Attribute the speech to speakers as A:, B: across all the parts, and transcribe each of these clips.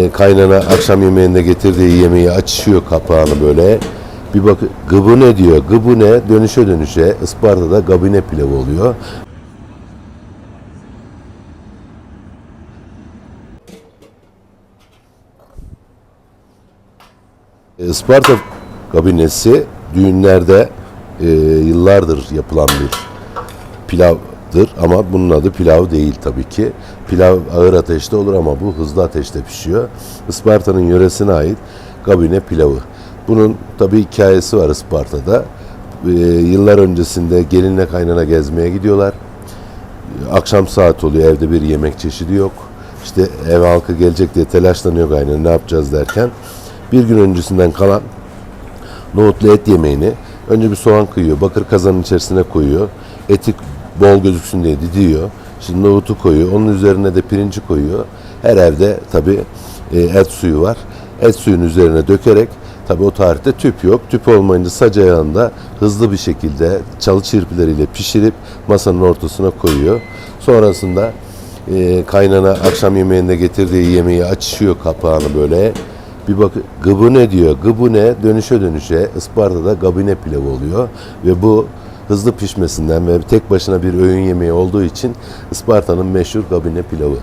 A: E, Kaynana akşam yemeğinde getirdiği yemeği açıyor kapağını böyle. Bir bak gıbı ne diyor? Gıbı ne? Dönüşe dönüşe Isparta'da gabine pilavı oluyor. E, Isparta kabinesi düğünlerde e, yıllardır yapılan bir pilavdır ama bunun adı pilav değil tabii ki. Pilav ağır ateşte olur ama bu hızlı ateşte pişiyor. Isparta'nın yöresine ait kabine pilavı. Bunun tabii hikayesi var Isparta'da. E, yıllar öncesinde gelinle kaynana gezmeye gidiyorlar. Akşam saat oluyor evde bir yemek çeşidi yok. İşte ev halkı gelecek diye telaşlanıyor kaynana ne yapacağız derken bir gün öncesinden kalan nohutlu et yemeğini önce bir soğan kıyıyor. Bakır kazanın içerisine koyuyor. Eti bol gözüksün diye didiyor. Şimdi nohutu koyuyor. Onun üzerine de pirinci koyuyor. Her evde tabi et suyu var. Et suyun üzerine dökerek tabi o tarihte tüp yok. Tüp olmayınca sac ayağında hızlı bir şekilde çalı çırpileriyle pişirip masanın ortasına koyuyor. Sonrasında e, kaynana akşam yemeğinde getirdiği yemeği açıyor kapağını böyle. Bir bak gıbı ne diyor? Gıbı ne? Dönüşe dönüşe Isparta'da gabine pilavı oluyor. Ve bu hızlı pişmesinden ve tek başına bir öğün yemeği olduğu için Isparta'nın meşhur gabine pilavı.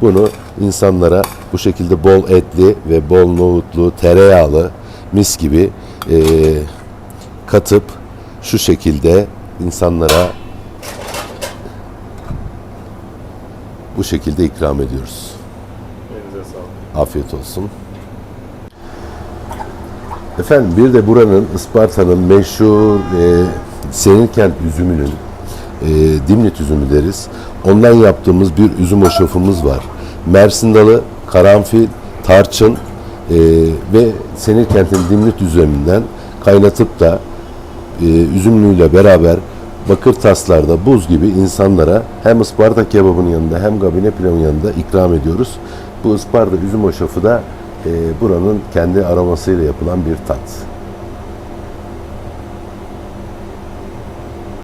A: Bunu insanlara bu şekilde bol etli ve bol nohutlu, tereyağlı, mis gibi eee, katıp şu şekilde insanlara bu şekilde ikram ediyoruz. Afiyet olsun. Efendim bir de buranın Isparta'nın meşhur e, Senirkent üzümünün e, dimlit üzümü deriz. Ondan yaptığımız bir üzüm hoşafımız var. Mersin dalı, karanfil, tarçın e, ve Senirkent'in dimlit üzeminden kaynatıp da e, üzümlüyle beraber bakır taslarda buz gibi insanlara hem Isparta kebabının yanında hem gabine pilavının yanında ikram ediyoruz. Bu Isparta üzüm hoşafı da e, buranın kendi aromasıyla yapılan bir tat.